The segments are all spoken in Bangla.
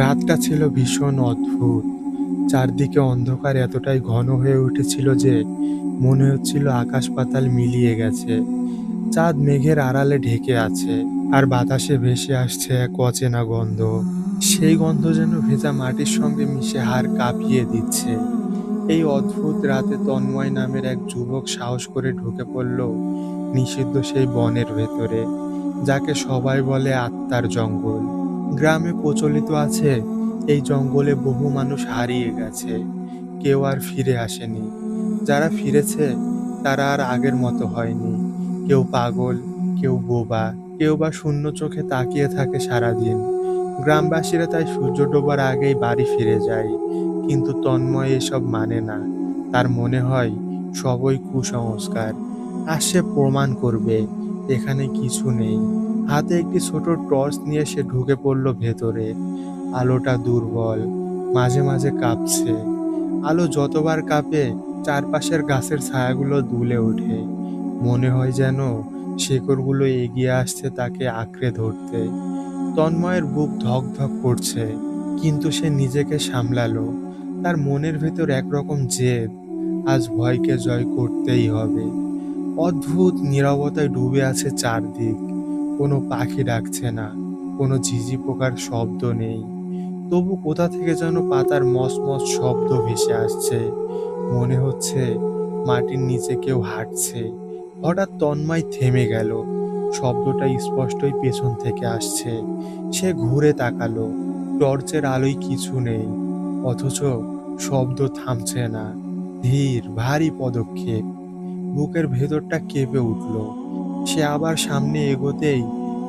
রাতটা ছিল ভীষণ অদ্ভুত। চারদিকে অন্ধকার এতটাই ঘন হয়ে উঠেছিল যে মনে হচ্ছিল আকাশ পাতাল মিলিয়ে গেছে। চাঁদ মেঘের আড়ালে ঢেকে আছে আর বাতাসে ভেসে আসছে এক অচেনা গন্ধ। সেই গন্ধ যেন ভেজা মাটির সঙ্গে মিশে হাড় কাঁপিয়ে দিচ্ছে। এই অদ্ভুত রাতে তন্ময় নামের এক যুবক সাহস করে ঢুকে পড়ল নিষিদ্ধ সেই বনের ভেতরে, যাকে সবাই বলে আত্মার জঙ্গল। গ্রামে প্রচলিত আছে, এই জঙ্গলে বহু মানুষ হারিয়ে গেছে, কেউ আর ফিরে আসেনি। যারা ফিরেছে, তারা আর আগের মতো হয়নি। কেউ পাগল, কেউ বোবা, কেউ বা শূন্য চোখে তাকিয়ে থাকে সারাদিন। গ্রামবাসীরা তাই সূর্য ডোবার আগেই বাড়ি ফিরে যায়, কিন্তু তন্ময় এসব মানে না। তার মনে হয়, সবই কুসংস্কার। আর সে প্রমাণ করবে, এখানে কিছু নেই। হাতে একটি ছোট টর্চ নিয়ে সে ঢুকে পড়ল ভেতরে। আলোটা দুর্বল, মাঝে মাঝে কাঁপছে। আলো যতবার কাঁপে, চারপাশের গাছের ছায়াগুলো দুলে ওঠে। মনে হয় যেন শেকড়গুলো এগিয়ে আসছে তাকে আঁকড়ে ধরতে। তন্ময়ের বুক ধক ধক করছে, কিন্তু সে নিজেকে সামলালো। তার মনের ভেতর একরকম জেদ, আজ ভয়কে জয় করতেই হবে। অদ্ভুত নীরবতায় ডুবে আছে চারদিক। কোনো পাখি ডাকছে না, কোনো ঝিঝি পোকার শব্দ নেই। তবু কোথা থেকে যেন পাতার মস মস শব্দ ভেসে আসছে। মনে হচ্ছে মাটির নিচে কেউ হাঁটছে। হঠাৎ তন্ময় থেমে গেল। শব্দটা স্পষ্টই পেছন থেকে আসছে। সে ঘুরে তাকালো। টর্চের আলোয় কিছু নেই, অথচ শব্দ থামছে না। ধীর, ভারী পদক্ষেপ। বুকের ভেতরটা কেঁপে উঠল। সে আবার সামনে এগোতেই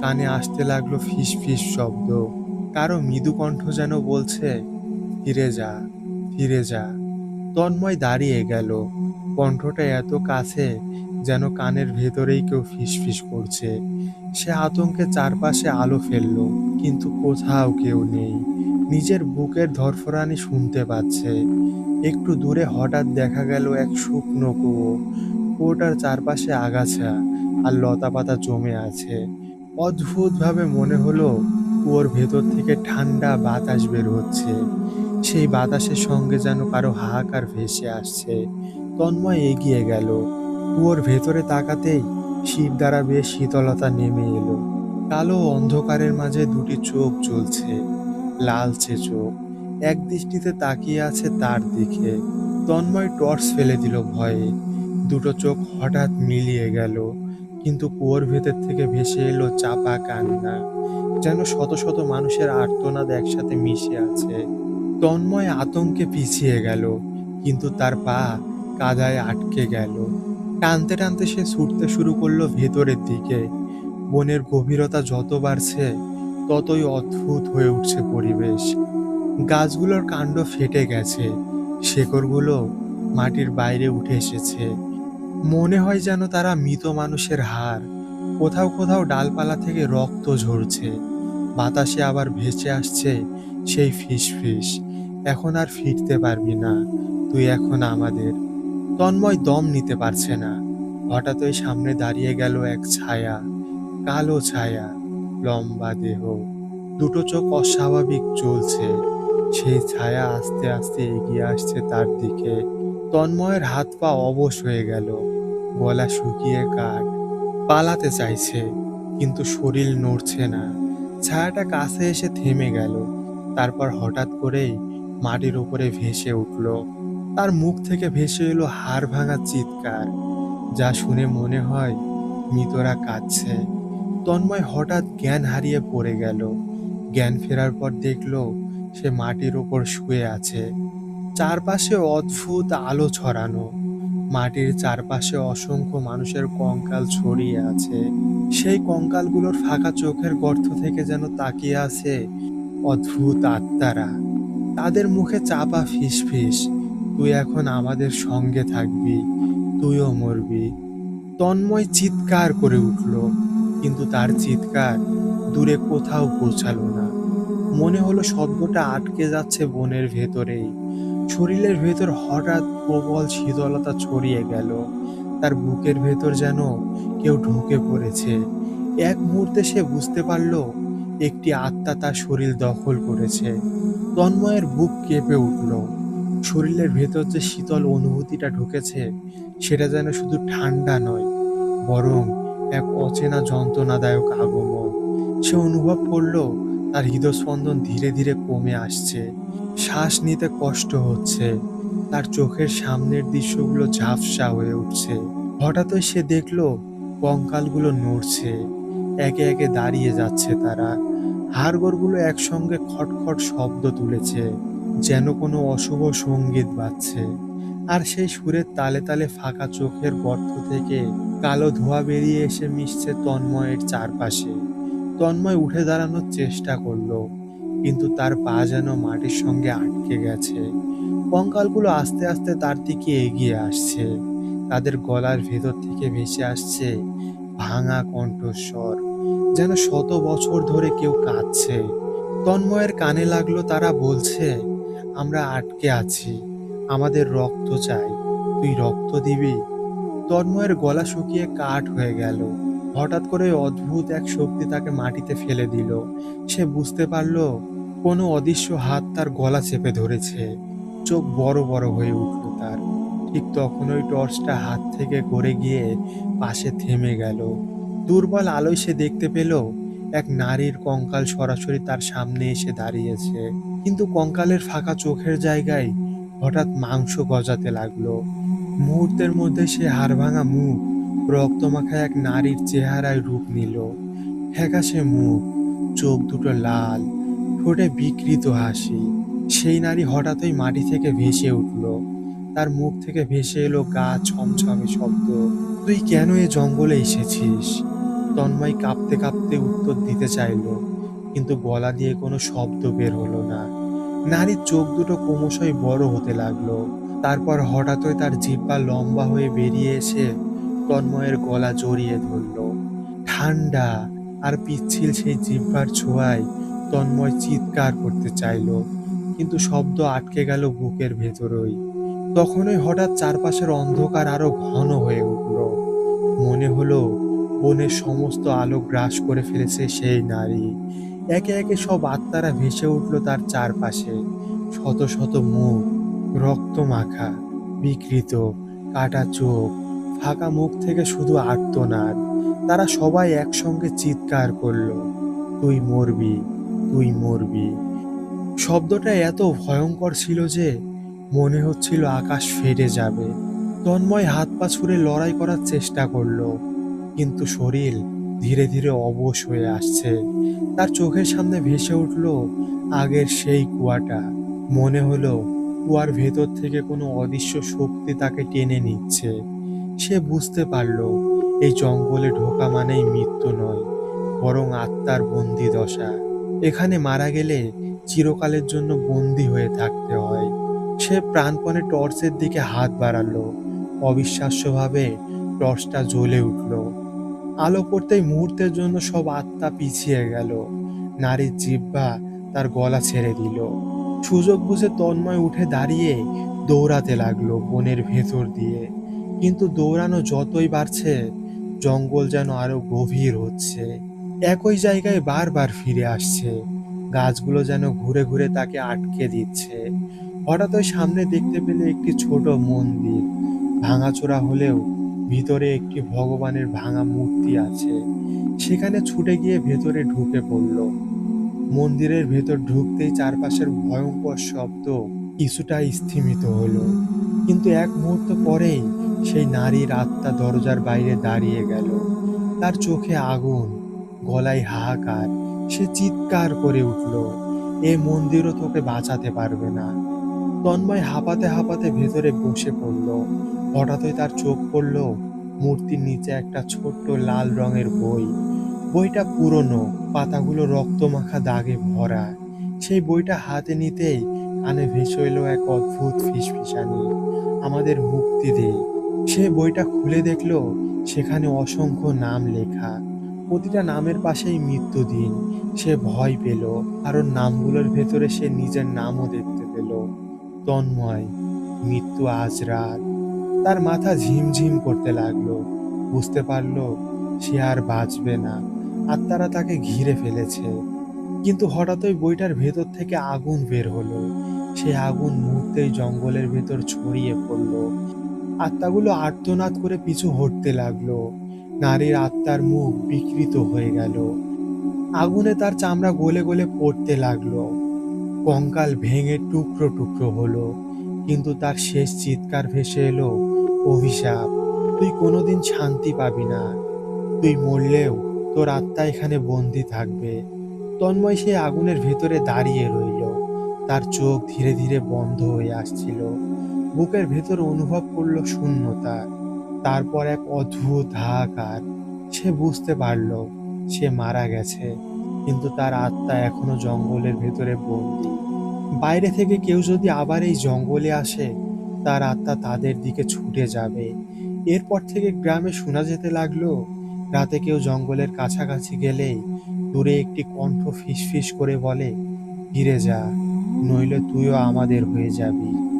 কানে আসতে লাগল ফিস ফিস শব্দ। কারও মৃদু কণ্ঠ যেন বলছে, ফিরে যা ফিরে যা। তন্ময় দাঁড়িয়ে গেল। কণ্ঠটা এত কাছে যেন কানের ভেতরেই কেউ ফিস ফিস করছে। সে আতঙ্কে চারপাশে আলো ফেলল, কিন্তু কোথাও কেউ নেই। নিজের বুকের ধরফরানি শুনতে পাচ্ছে। একটু দূরে হঠাৎ দেখা গেল এক শুকনো কুয়ো। কুয়োটার চারপাশে আগাছা আর লতা পাতা জমে আছে। অদ্ভুতভাবে মনে হলো কুয়োর ভেতর থেকে ঠান্ডা বাতাস বের হচ্ছে। সেই বাতাসের সঙ্গে যেন কারও হাহাকার ভেসে আসছে। তন্ময় এগিয়ে গেল। কুয়োর ভেতরে তাকাতেই শিব দ্বারা বেশ শীতলতা নেমে এলো। কালো অন্ধকারের মাঝে দুটি চোখ জ্বলছে। লালচে চোখ। এক দৃষ্টিতে তাকিয়ে আছে তার দিকে। তন্ময় টর্চ ফেলে দিল ভয়ে। দুটো চোখ হঠাৎ মিলিয়ে গেল, কিন্তু কুয়োর ভেতর থেকে ভেসে এলো চাপা কান্না। যেন শত শত মানুষের আর্তনাদ একসাথে মিশে আছে। তন্ময় আতঙ্কে পিছিয়ে গেল, কিন্তু তার পা কাদায় আটকে গেল। টানতে টানতে সে ছুটতে শুরু করল ভেতরের দিকে। বনের গভীরতা যত বাড়ছে, ততই অদ্ভুত হয়ে উঠছে পরিবেশ। গাছগুলোর কাণ্ড ফেটে গেছে, শেকড়গুলো মাটির বাইরে উঠে এসেছে। মনে হয় যেন তারা মৃত মানুষের হার কোথাও কোথাও ডালপালা থেকে রক্ত ঝরছে। বাতাসে আবার ভেসে আসছে সেই ফিস ফিস এখন আর ফিরতে পারবি না। তুই এখন আমাদের। তন্ময় দম নিতে পারছে না। হঠাৎ ওই সামনে দাঁড়িয়ে গেল এক ছায়া। কালো ছায়া। লম্বা দেহ। দুটো চোখ অস্বাভাবিক চলছে। সেই ছায়া আস্তে আস্তে এগিয়ে আসছে তার দিকে। তন্ময়ের হাত পা অবশ হয়ে গেল। গলা শুকিয়ে কাঠ। পালাতে চাইছে, কিন্তু শরীর নড়ছে না। ছায়াটা কাছে এসে থেমে গেল। তারপর হঠাৎ করেই মাটির উপরে ভেসে উঠল। তার মুখ থেকে ভেসে এলো হাড় ভাঙা চিৎকার, যা শুনে মনে হয় মৃতরা কাঁদছে। তন্ময় হঠাৎ জ্ঞান হারিয়ে পড়ে গেল। জ্ঞান ফেরার পর দেখল সে মাটির ওপর শুয়ে আছে। চারপাশে অদ্ভুত আলো ছড়ানো। মাটির চারপাশে অসংখ্য মানুষের কঙ্কাল ছড়িয়ে আছে। সেই কঙ্কালগুলোর ফাঁকা চোখের গর্ত থেকে যেন তাকিয়ে আছে অদ্ভুত আত্মারা। তাদের মুখে চাপা ফিস ফিস তুই এখন আমাদের সঙ্গে থাকবি, তুইও মরবি। তন্ময় চিৎকার করে উঠল, কিন্তু তার চিৎকার দূরে কোথাও পৌঁছালো না। মনে হলো শব্দটা আটকে যাচ্ছে বনের ভেতরেই। শরীরের ভেতর হঠাৎ প্রবল শীতলতা ছড়িয়ে গেল। তার বুকের ভেতর যেন কেউ ঢুকে পড়েছে। এক মুহূর্তে সে বুঝতে পারল, একটি আত্মা তার শরীর দখল করেছে। তন্ময়ের বুক কেঁপে উঠল। শরীরের ভেতর যে শীতল অনুভূতিটা ঢুকেছে, সেটা যেন শুধু ঠান্ডা নয়, বরং এক অচেনা যন্ত্রণাদায়ক আগমন। সে অনুভব করল, তার হৃদস্পন্দন ধীরে ধীরে কমে আসছে। শ্বাস নিতে কষ্ট হচ্ছে। তার চোখের সামনের দৃশ্যগুলো ঝাপসা হয়ে উঠছে। হঠাৎই সে দেখল, কঙ্কালগুলো নড়ছে। একে একে দাঁড়িয়ে যাচ্ছে তারা। হাড়গোড়গুলো একসঙ্গে খটখট শব্দ তুলেছে, যেন কোনো অশুভ সংগীত বাজছে। আর সেই সুরের তালে তালে ফাঁকা চোখের গর্ত থেকে কালো ধোঁয়া বেরিয়ে এসে মিশছে তন্ময়ের চারপাশে। তন্ময় উঠে দাঁড়ানোর চেষ্টা করল। কিন্তু তার পা যেন মাটির সঙ্গে আটকে গেছে। কঙ্কালগুলো আস্তে আস্তে তার দিকে এগিয়ে আসছে। তাদের গলার ভেতর থেকে ভেসে আসছে ভাঙা কণ্ঠস্বর, যেন শত বছর ধরে কেউ কাঁদছে। তন্ময়ের কানে লাগল তারা বলছে, আমরা আটকে আছি, আমাদের রক্ত চাই, তুই রক্ত দিবি? তন্ময়ের গলা শুকিয়ে কাঠ হয়ে গেল। হঠাৎ করে অদ্ভুত এক শক্তি তাকে মাটিতে ফেলে দিল। সে বুঝতে পারল কোনো অদৃশ্য হাত তার গলা চেপে ধরেছে। চোখ বড় বড় হয়ে উঠল তার। ঠিক তখন ওই টর্চটা হাত থেকে গড়ে গিয়ে পাশে থেমে গেল। দুর্বল আলোয় সে দেখতে পেল, এক নারীর কঙ্কাল সরাসরি তার সামনে এসে দাঁড়িয়েছে। কিন্তু কঙ্কালের ফাঁকা চোখের জায়গায় হঠাৎ মাংস গজাতে লাগল। মুহূর্তের মধ্যে সে হাড়ভাঙা মুখ রক্তমাখা এক নারীর চেহারায় রূপ নিল। ফ্যাকাশে মুখ, চোখ দুটো লাল। ঠোঁটে বিকৃত হাসি। সেই নারী হঠাৎই মাটি থেকে ভেসে উঠল। তার মুখ থেকে ভেসে এলো গা ছমছমে শব্দ। তুই কেন এ জঙ্গলে এসেছিস? তন্ময় কাঁপতে কাঁপতে উত্তর দিতে চাইলো, কিন্তু গলা দিয়ে কোনো শব্দ বের হলো না। নারীর চোখ দুটো ক্রমশই বড় হতে লাগল। তারপর হঠাৎই তার জিহ্বা লম্বা হয়ে বেরিয়ে এসে তন্ময়ের গলা জড়িয়ে ধরল। ঠান্ডা, আর পিচ্ছিল সেই জিহ্বার ছোঁয়ায় তন্ময় চিৎকার করতে চাইল, কিন্তু শব্দ আটকে গেল বুকের ভেতরই। তখনই হঠাৎ চারপাশের অন্ধকার আরও ঘন হয়ে উঠল। মনে হলো, বনের সমস্ত আলো গ্রাস করে ফেলেছে সেই নারী। একে একে সব আত্মারা ভেসে উঠল তার চারপাশে। শত শত মুখ, রক্ত মাখা, বিকৃত, কাটা চোখ, ফাঁকা মুখ থেকে শুধু আর্তনাদ। তারা সবাই একসঙ্গে চিৎকার করল, তুই মরবি। তুই মরবি। শব্দটা এত ভয়ঙ্কর ছিল যে মনে হচ্ছিল আকাশ ফেটে যাবে। তন্ময় হাত পা ছুড়ে লড়াই করার চেষ্টা করল, কিন্তু শরীর ধীরে ধীরে অবশ হয়ে আসছে। তার চোখের সামনে ভেসে উঠল আগের সেই কুয়াটা। মনে হলো কুয়ার ভেতর থেকে কোনো অদৃশ্য শক্তি তাকে টেনে নিচ্ছে। সে বুঝতে পারল, এই জঙ্গলে ঢোকা মানেই মৃত্যু নয়, বরং আত্মার বন্দি দশা এখানে মারা গেলে চিরকালের জন্য বন্দি হয়ে থাকতে হয়। সে প্রাণপণে টর্চের দিকে হাত বাড়ালো। অবিশ্বাস্যভাবে টর্চটা জ্বলে উঠল। আলো পড়তেই মুহূর্তের জন্য সব আত্মা পিছিয়ে গেল। নারীর জিহ্বা তার গলা ছেড়ে দিল। সুযোগ বুঝে তন্ময় উঠে দাঁড়িয়ে দৌড়াতে লাগল বনের ভেতর দিয়ে। কিন্তু দৌড়ানো যতই বাড়ছে, জঙ্গল যেন আরও গভীর হচ্ছে। একই জায়গায় বারবার ফিরে আসছে। গাছগুলো যেন ঘুরে ঘুরে তাকে আটকে দিচ্ছে। হঠাৎ ওই সামনে দেখতে পেলে একটি ছোট মন্দির। ভাঙাচোরা হলেও ভিতরে একটি ভগবানের ভাঙা মূর্তি আছে। সেখানে ছুটে গিয়ে ভেতরে ঢুকে পড়ল। মন্দিরের ভেতর ঢুকতেই চারপাশের ভয়ঙ্কর শব্দ কিছুটা স্থিমিত হলো। কিন্তু এক মুহূর্ত পরেই সেই নারীর আত্মা দরজার বাইরে দাঁড়িয়ে গেল। তার চোখে আগুন গলায় হাহাকার, সে চিৎকার করে উঠল, এ মন্দিরও তোকে বাঁচাতে পারবে না। তন্ময় হাঁপাতে হাঁপাতে ভেতরে বসে পড়ল। হঠাৎই তার চোখ পড়ল মূর্তির নিচে একটা ছোট্ট লাল রঙের বই। বইটা পুরনো, পাতাগুলো রক্তমাখা দাগে ভরা। সেই বইটা হাতে নিতেই কানে ভেসে এলো এক অদ্ভুত ফিসফিসানি, আমাদের মুক্তি দে। সে বইটা খুলে দেখল, সেখানে অসংখ্য নাম লেখা। প্রতিটা নামের পাশেই মৃত্যুদিন সে ভয় পেল, কারণ নামগুলোর ভেতরে সে নিজের নামও দেখতে পেল। তন্ময়, মৃত্যু আজ রাত। তার মাথা ঝিমঝিম করতে লাগল। বুঝতে পারল, সে আর বাঁচবে না। আত্মারা তাকে ঘিরে ফেলেছে। কিন্তু হঠাৎ ওই বইটার ভেতর থেকে আগুন বের হলো। সে আগুন মুহূর্তেই জঙ্গলের ভেতর ছড়িয়ে পড়ল। আত্মাগুলো আর্তনাদ করে পিছু হটতে লাগল। নারীর আত্মার মুখ বিকৃত হয়ে গেল। আগুনে তার চামড়া গলে গলে পড়তে লাগল। কঙ্কাল ভেঙে টুকরো টুকরো হলো, কিন্তু তার শেষ চিৎকার ভেসে এলো, অভিশাপ, তুই কোনোদিন শান্তি পাবি না। তুই মরলেও তোর আত্মা এখানে বন্দি থাকবে। তন্ময় সে আগুনের ভেতরে দাঁড়িয়ে রইল। তার চোখ ধীরে ধীরে বন্ধ হয়ে আসছিল। বুকের ভেতর অনুভব করল শূন্যতা। তারপর এক অদ্ভুত হাহাকার সে বুঝতে পারল, সে মারা গেছে। কিন্তু তার আত্মা এখনও জঙ্গলের ভেতরে বন্দি। বাইরে থেকে কেউ যদি আবার এই জঙ্গলে আসে, তার আত্মা তাদের দিকে ছুটে যাবে। এরপর থেকে গ্রামে শোনা যেতে লাগল, রাতে কেউ জঙ্গলের কাছাকাছি গেলেই দূরে একটি কণ্ঠ ফিসফিস করে বলে ফিরে যা, নইলে তুইও আমাদের হয়ে যাবি।